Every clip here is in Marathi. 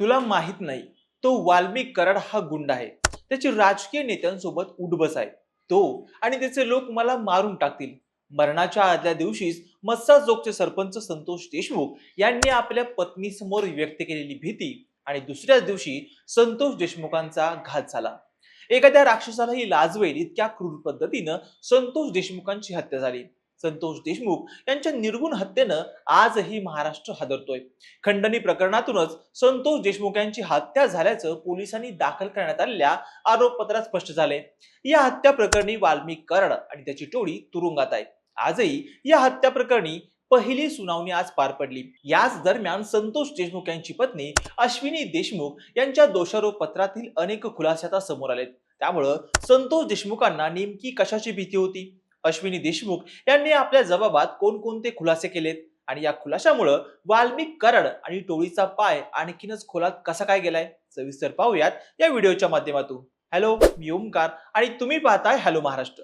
तुला माहीत नाही तो वाल्मिक कराड हा गुंड आहे. त्याची राजकीय नेत्यांसोबत उडबस आहे. तो आणि त्याचे लोक मला मारून टाकतील. मरणाच्या आदल्या दिवशीच मस्साजोगचे सरपंच संतोष देशमुख यांनी आपल्या पत्नीसमोर व्यक्त केलेली भीती आणि दुसऱ्याच दिवशी संतोष देशमुखांचा घात झाला. एखाद्या राक्षसालाही लाजवेल इतक्या क्रूर पद्धतीनं संतोष देशमुखांची हत्या झाली. संतोष देशमुख यांच्या निर्गुण हत्येनं आजही महाराष्ट्र हादरतोय. खंडणी प्रकरणातूनच संतोष देशमुख यांची हत्या झाल्याचं पोलिसांनी दाखल करण्यात आलेल्या आरोपपत्रात स्पष्ट झाले या हत्या प्रकरणी वाल्मिक कराड आणि त्याची टोळी तुरुंगात आहे. आजही या हत्या प्रकरणी पहिली सुनावणी आज पार पडली. याच दरम्यान संतोष देशमुख यांची पत्नी अश्विनी देशमुख यांच्या दोषारोप पत्रातील अनेक खुलासे आता समोर आलेत. त्यामुळं संतोष देशमुखांना नेमकी कशाची भीती होती? अश्विनी देशमुख यांनी आपल्या जबाबात कोणकोणते खुलासे केलेत? आणि या खुलाशामुळं वाल्मिक कराड आणि टोळीचा पाय आणखीनच खोलात कसा काय गेलाय? सविस्तर पाहूयात या व्हिडिओच्या माध्यमातून. हॅलो मी ओमकार आणि तुम्ही पाहताय हॅलो महाराष्ट्र.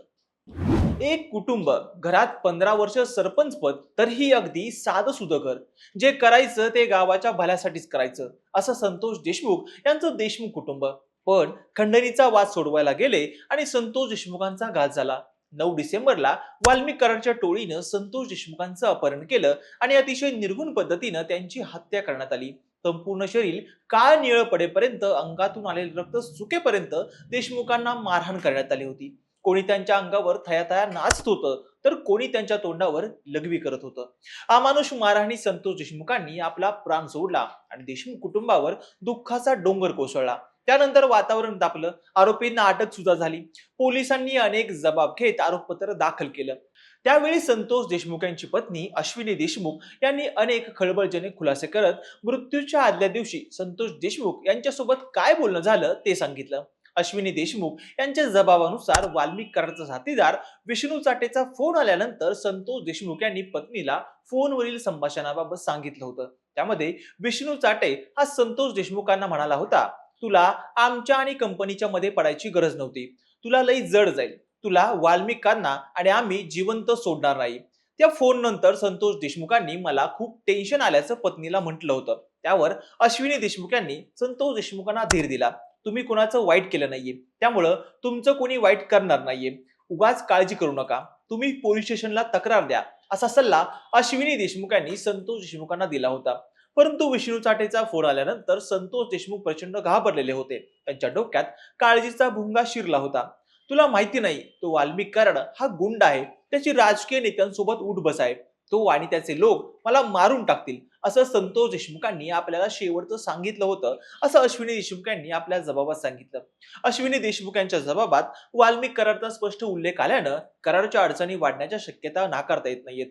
एक कुटुंब घरात पंधरा वर्ष सरपंच पद तरीही अगदी साधं सुध घर जे करायचं ते गावाच्या भल्यासाठीच करायचं असं संतोष देशमुख यांचं देशमुख कुटुंब. पण खंडणीचा वाद सोडवायला गेले आणि संतोष देशमुखांचा घात झाला. नऊ डिसेंबरला वाल्मिकराच्या टोळीनं संतोष देशमुखांचं अपहरण केलं आणि अतिशय निर्गुण पद्धतीनं त्यांची हत्या करण्यात आली. संपूर्ण शरीर काळ निळ पडेपर्यंत अंगातून आलेले रक्त सुकेपर्यंत देशमुखांना मारहाण करण्यात आली होती. कोणी त्यांच्या अंगावर थयाथया नाचत होतं तर कोणी त्यांच्या तोंडावर लघवी करत होतं. अमानुष मारहाणी संतोष देशमुखांनी आपला प्राण सोडला आणि देशमुख कुटुंबावर दुःखाचा डोंगर कोसळला. त्यानंतर वातावरण तापलं. आरोपींना अटक सुद्धा झाली. पोलिसांनी अनेक जबाब घेत आरोपपत्र दाखल केलं. त्यावेळी संतोष देशमुख यांची पत्नी अश्विनी देशमुख यांनी अनेक खळबळजनक खुलासे करत मृत्यूच्या आदल्या दिवशी संतोष देशमुख यांच्यासोबत काय बोलणं झालं ते सांगितलं. अश्विनी देशमुख यांच्या जबाबानुसार वाल्मिक कराडचा साथीदार विष्णू चाटेचा फोन आल्यानंतर संतोष देशमुख यांनी पत्नीला फोनवरील संभाषणाबाबत सांगितलं होतं. त्यामध्ये विष्णू चाटे हा संतोष देशमुखांना म्हणाला होता तुला आमच्या आणि कंपनीच्या मध्ये पडायची गरज नव्हती. तुला लई जड जाईल. तुला वाल्मिकांना आणि आम्ही जिवंत सोडणार नाही. त्या फोन नंतर संतोष देशमुखांनी मला खूप टेन्शन आल्याचं पत्नीला म्हटलं होतं. त्यावर अश्विनी देशमुख यांनी संतोष देशमुखांना धीर दिला. तुम्ही कुणाचं वाईट केलं नाहीये. त्यामुळं तुमचं कोणी वाईट करणार नाहीये. उगाच काळजी करू नका. तुम्ही पोलीस स्टेशनला तक्रार द्या. असा सल्ला अश्विनी देशमुख यांनी संतोष देशमुखांना दिला होता. परंतु विष्णू चाटेचा फोन आल्यानंतर संतोष देशमुख प्रचंड घाबरलेले होते. त्यांच्या डोक्यात काळजीचा भुंगा शिरला होता. तुला माहिती नाही तो वाल्मिक कराड हा गुंड आहे. त्याची राजकीय नेत्यांसोबत उठबस आहे. तो आणि त्याचे लोक मला मारून टाकतील असं संतोष देशमुखांनी आपल्याला शेवटचं सांगितलं होतं असं अश्विनी देशमुख यांनी आपल्या जबाबात सांगितलं. अश्विनी देशमुख यांच्या जबाबात वाल्मिक कराडचा स्पष्ट उल्लेख आल्यानं कराडच्या अडचणी वाढण्याच्या शक्यता नाकारता येत नाहीयेत.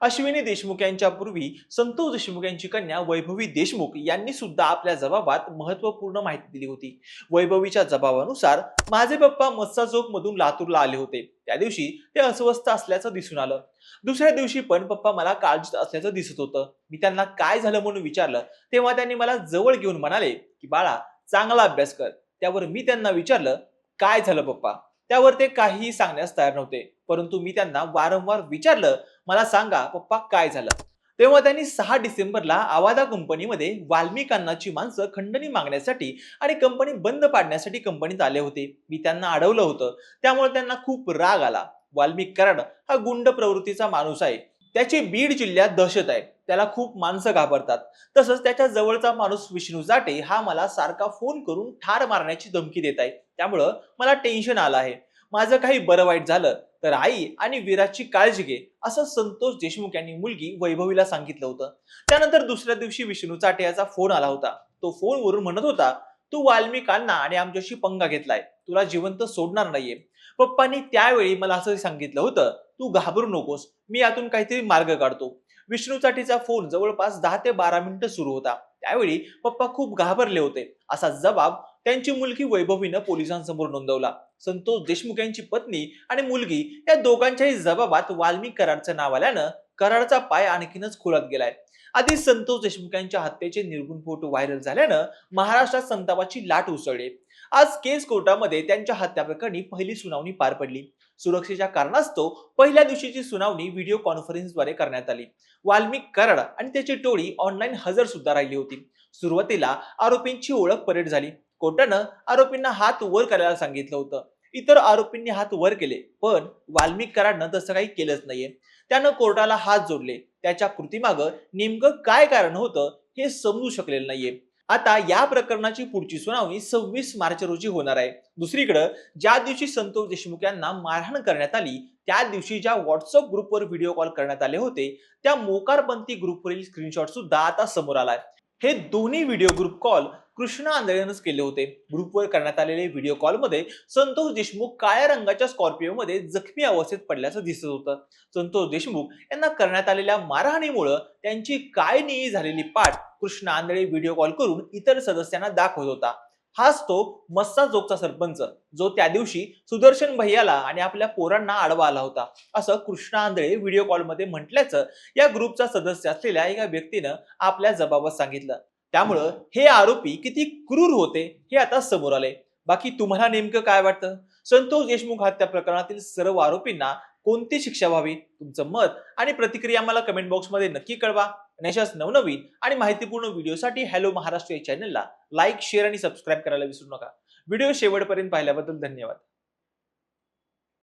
अश्विनी देशमुख यांच्या पूर्वी संतोष देशमुख यांची कन्या वैभवी देशमुख यांनी सुद्धा आपल्या जबाबात महत्त्वपूर्ण माहिती दिली होती. वैभवीच्या जबाबानुसार माझे पप्पा चौक मधून लातूरला आले होते. त्या दिवशी ते अस्वस्थ असल्याचं दिसून आलं. दुसऱ्या दिवशी पण पप्पा मला काळजीत असल्याचं दिसत होतं. मी त्यांना काय झालं म्हणून विचारलं तेव्हा त्यांनी मला जवळ घेऊन म्हणाले की बाळा चांगला अभ्यास कर. त्यावर मी त्यांना विचारलं काय झालं पप्पा? त्यावर ते काहीही सांगण्यास तयार नव्हते. परंतु मी त्यांना वारंवार विचारलं मला सांगा पप्पा काय झालं? तेव्हा त्यांनी सहा डिसेंबरला आवादा कंपनीमध्ये वाल्मिकांनाची माणसं खंडणी मागण्यासाठी आणि कंपनी बंद पाडण्यासाठी कंपनीत आले होते. मी त्यांना अडवलं होतं. त्यामुळे त्यांना खूप राग आला. वाल्मिक कराड हा गुंड प्रवृत्तीचा माणूस आहे. त्याची बीड जिल्ह्यात दहशत आहे. त्याला खूप माणसं घाबरतात. तसंच त्याच्या जवळचा माणूस विष्णू जाटे हा मला सारखा फोन करून ठार मारण्याची धमकी देत आहे. त्यामुळं मला टेन्शन आलं आहे. माझं काही बरं वाईट झालं. तर आई आणि विराटची काळजी घे असं संतोष देशमुख यांनी मुलगी वैभवीला सांगितलं होतं. त्यानंतर दुसऱ्या दिवशी विष्णू चाटे याचा फोन आला होता. तो फोनवरून म्हणत होता तू वाल्मिकांना आणि आमच्याशी पंगा घेतलाय. तुला जिवंत सोडणार नाहीये. पप्पांनी त्यावेळी मला असं सांगितलं होतं तू घाबरू नकोस. मी यातून काहीतरी मार्ग काढतो. विष्णू चाटीचा फोन जवळपास दहा ते बारा मिनिटं सुरू होता. त्यावेळी पप्पा खूप घाबरले होते. असा जबाब त्यांची मुलगी वैभवीनं पोलिसांसमोर नोंदवला. संतोष देशमुख यांची पत्नी आणि मुलगी या दोघांच्याही जबाबात वाल्मिक कराडचं नाव आल्यानं कराडचा पाय आणखीनच खोलात गेलाय. आधी संतोष देशमुख यांच्या हत्येचे निर्गुण फोटो व्हायरल झाल्यानं महाराष्ट्रात संतापाची लाट उसळली. आज केस कोर्टामध्ये त्यांच्या हत्या प्रकरणी पहिली सुनावणी पार पडली. सुरक्षेच्या कारणास्तव पहिल्या दिवशीची सुनावणी व्हिडिओ कॉन्फरन्सद्वारे करण्यात आली. वाल्मिक कराड आणि त्याची टोळी ऑनलाईन हजर सुद्धा राहिली होती. सुरुवातीला आरोपींची ओळख परेड झाली. कोर्टानं आरोपींना हात वर करायला सांगितलं होतं. इतर आरोपींनी हात वर केले पण वाल्मिक कराडनं तसं काही केलंच नाहीये. त्यानं कोर्टाला हात जोडले. त्याच्या कृतीमागं नेमकं काय कारण होतं हे समजू शकलेलं नाहीये. आता या प्रकरणाची पुढची सुनावणी सव्वीस मार्च रोजी होणार आहे. दुसरीकडे ज्या दिवशी संतोष देशमुख यांना मारहाण करण्यात आली त्या दिवशी ज्या व्हॉट्सअप ग्रुपवर व्हिडिओ कॉल करण्यात आले होते त्या मोकारपंथी ग्रुपवरील स्क्रीनशॉट सुद्धा आता समोर आलाय. हे दोन्ही व्हिडिओ ग्रुप कॉल कृष्ण आंधळेनंच केले होते. ग्रुपवर करण्यात आलेले व्हिडिओ कॉलमध्ये संतोष देशमुख काळ्या रंगाच्या स्कॉर्पिओमध्ये जखमी अवस्थेत पडल्याचं दिसत होतं. संतोष देशमुख यांना करण्यात आलेल्या मारहाणीमुळं त्यांची काय नियी झालेली पाठ कृष्ण आंधळे व्हिडिओ कॉल करून इतर सदस्यांना दाखवत होता. हाच तो मस्सा जोगचा सरपंच जो त्या दिवशी सुदर्शन भैयाला आणि आपल्या पोरांना आडवा आला होता. असं कृष्णा आंधळे व्हिडिओ कॉलमध्ये म्हटल्याचं या ग्रुपचा सदस्य असलेल्या एका व्यक्तीनं आपल्या जबाबात सांगितलं. त्यामुळं हे आरोपी किती क्रूर होते हे आता समोर आले बाकी तुम्हाला नेमकं काय वाटतं? संतोष देशमुख हत्या प्रकरणातील सर्व आरोपींना कोणती शिक्षा व्हावी? तुमचं मत आणि प्रतिक्रिया मला कमेंट बॉक्समध्ये नक्की कळवा. आणि अशाच नवनवीन आणि माहितीपूर्ण व्हिडिओसाठी हॅलो महाराष्ट्र या चॅनलला लाईक शेअर आणि सबस्क्राईब करायला विसरू नका. व्हिडिओ शेवटपर्यंत पाहिल्याबद्दल धन्यवाद.